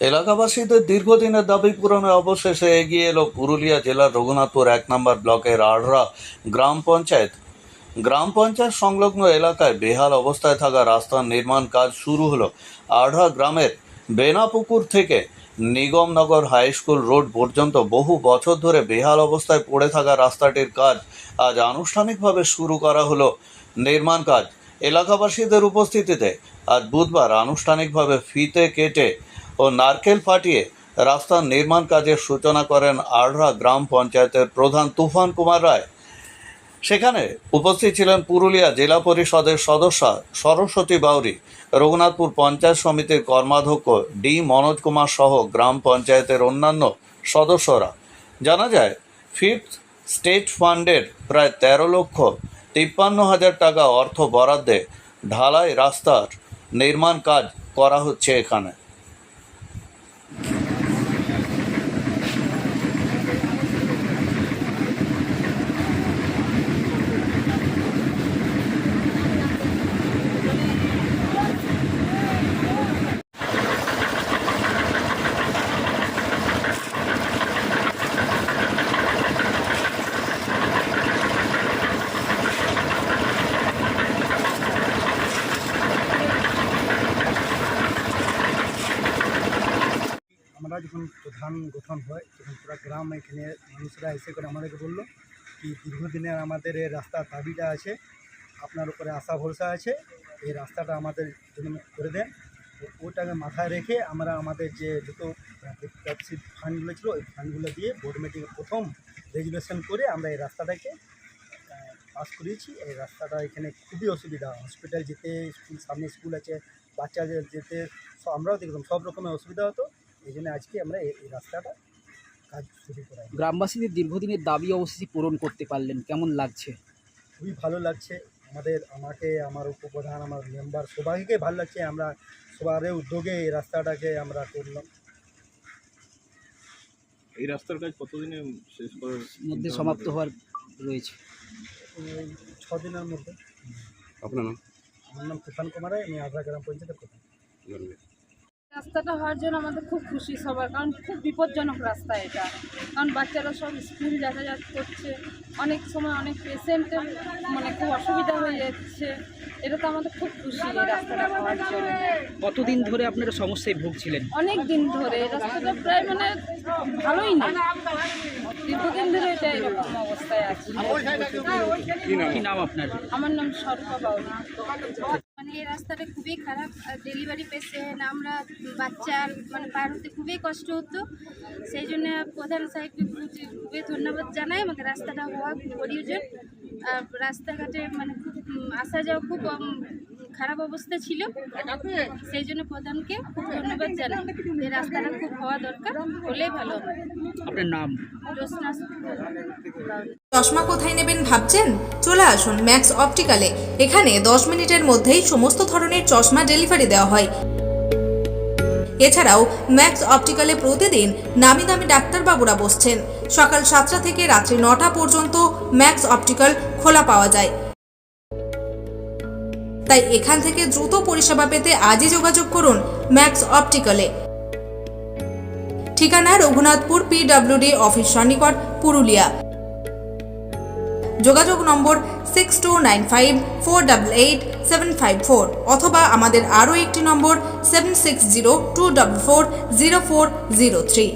এলাকাবাসীদের দীর্ঘদিনের দাবি পূরণে অবশেষে এগিয়ে এলো পুরুলিয়া জেলার রঘুনাথপুর এক নম্বর ব্লকের আড়রা গ্রাম পঞ্চায়েত। গ্রাম পঞ্চায়েত সংলগ্ন এলাকায় বেহাল অবস্থায় থাকা রাস্তার নির্মাণ কাজ শুরু হলো আড়রা গ্রামের বেনাপুকুর থেকে নিগমনগর হাই স্কুল রোড পর্যন্ত বহু বছর ধরে বেহাল অবস্থায় পড়ে থাকা রাস্তাটির কাজ আজ আনুষ্ঠানিকভাবে শুরু করা হলো নির্মাণ কাজ। এলাকাবাসীদের উপস্থিতিতে আজ বুধবার আনুষ্ঠানিকভাবে ফিতে কেটে ও নারকেল ফাটিয়ে রাস্তার নির্মাণ কাজের সূচনা করেন আড়রা গ্রাম পঞ্চায়েতের প্রধান তুফান কুমার রায়। সেখানে উপস্থিত ছিলেন পুরুলিয়া জেলা পরিষদের সদস্যা সরস্বতী বাউরি, রঘুনাথপুর পঞ্চায়েত সমিতির কর্মাধ্যক্ষ ডি মনোজ কুমার সহ গ্রাম পঞ্চায়েতের অন্যান্য সদস্যরা। জানা যায়, ফিফথ স্টেট ফান্ডের প্রায় তেরো লক্ষ তিপ্পান্ন হাজার টাকা অর্থ বরাদ্দে ঢালাই রাস্তার নির্মাণ কাজ করা হচ্ছে এখানে। আমরা যখন প্রধান গঠন হয়, তখন পুরো গ্রাম এখানে মানুষরা এসে করে আমাদেরকে বলল কি দীর্ঘদিনের আমাদের এই রাস্তার দাবিটা আছে, আপনার উপরে আশা ভরসা আছে, এই রাস্তাটা আমাদের জন্য করে দেন। ওটাকে মাথায় রেখে আমরা আমাদের যে যত ব্যবসায়িক ফান্ডগুলো ছিল, ওই ফান্ডগুলো দিয়ে বোর্ড মিটিংয়ে প্রথম রেজুলেশন করে আমরা এই রাস্তাটাকে পাস করিয়েছি। এই রাস্তাটা এখানে খুবই অসুবিধা। হসপিটাল যেতে, স্কুল, সামনে স্কুল আছে, বাচ্চাদের যেতে আমরাও দেখতাম, সব রকমের অসুবিধা হতো। এই জন্য আজকে আমরা এই এই রাস্তাটা কাজ শুরু করাই। গ্রামবাসীদের দীর্ঘদিনের দাবি অবশেষে পূরণ করতে পারলেন কেমন লাগছে? খুবই ভালো লাগছে। আমাদের আমাকে আমার উপপ্রধান আমার মেম্বার সবাইকে ভালো লাগছে। আমরা সবার উদ্যোগে এই রাস্তাটাকে আমরা করলাম। এই রাস্তার কাজ কতদিনে শেষ করার মধ্যে সমাপ্ত হওয়ার রয়েছে। ছ দিনের মধ্যে। আপনার নাম? আমার নাম তুফান কুমার আমি আগ্রা গ্রাম পঞ্চায়েতের প্রধান। জানবে রাস্তাটা হওয়ার জন্য আমাদের খুব খুশি সবার কারণ খুব বিপজ্জনক রাস্তা এটা। কারণ বাচ্চারা সব স্কুল যাতায়াত করছে অনেক সময় অনেক পেশেন্টের মানে খুব অসুবিধা হয়ে যাচ্ছে। এটা তো আমাদের খুব খুশি এই রাস্তাটা হওয়ার জন্য। কতদিন ধরে আপনারা সমস্যায় ভুগছিলেন? অনেক দিন ধরে এই রাস্তাটা প্রায় মানে ভালোই না দীর্ঘদিন ধরে এটা এরকম অবস্থায় আছে। কি নাম? আপনার আমার নাম সরপা বাউরি রাস্তাটা খুবই খারাপ ডেলিভারি পেশেন্ট আমরা বাচ্চার মানে পার হতে খুবই কষ্ট হতো। সেই জন্য প্রধান সাহেবকে খুব- খুবই ধন্যবাদ জানাই, আমাকে রাস্তাটা হওয়া প্রয়োজন। আর রাস্তাঘাটে মানে খুব, আসা যাওয়া খুব খারাপ অবস্থা ছিল। সেই জন্য প্রধানকে খুব ধন্যবাদ জানাই। এই রাস্তাটা খুব হওয়া দরকার হলেই ভালো আপনার নাম? চশমা কোথায় নেবেন ভাবছেন? চলে আসুন ম্যাক্স অপটিক্যালে। এখানে দশ মিনিটের মধ্যেই সমস্ত ধরনের চশমা ডেলিভারি দেওয়া হয়। এছাড়াও ম্যাক্স অপটিক্যালে প্রতিদিন নামি দামি ডাক্তারবাবুরা বসছেন। সকাল সাতটা থেকে রাত্রি নটা পর্যন্ত ম্যাক্স অপটিক্যাল খোলা পাওয়া যায়। তাই এখান থেকে দ্রুত পরিষেবা পেতে আজই যোগাযোগ করুন ম্যাক্স অপটিক্যালে। ঠিকানা রঘুনাথপুর পিডব্লিউডি অফিস সন্নিকট, পুরুলিয়া। যোগাযোগ নম্বর six two nine five four double eight seven five four অথবা আমাদের আরও একটি নম্বর seven six zero two double four zero four zero three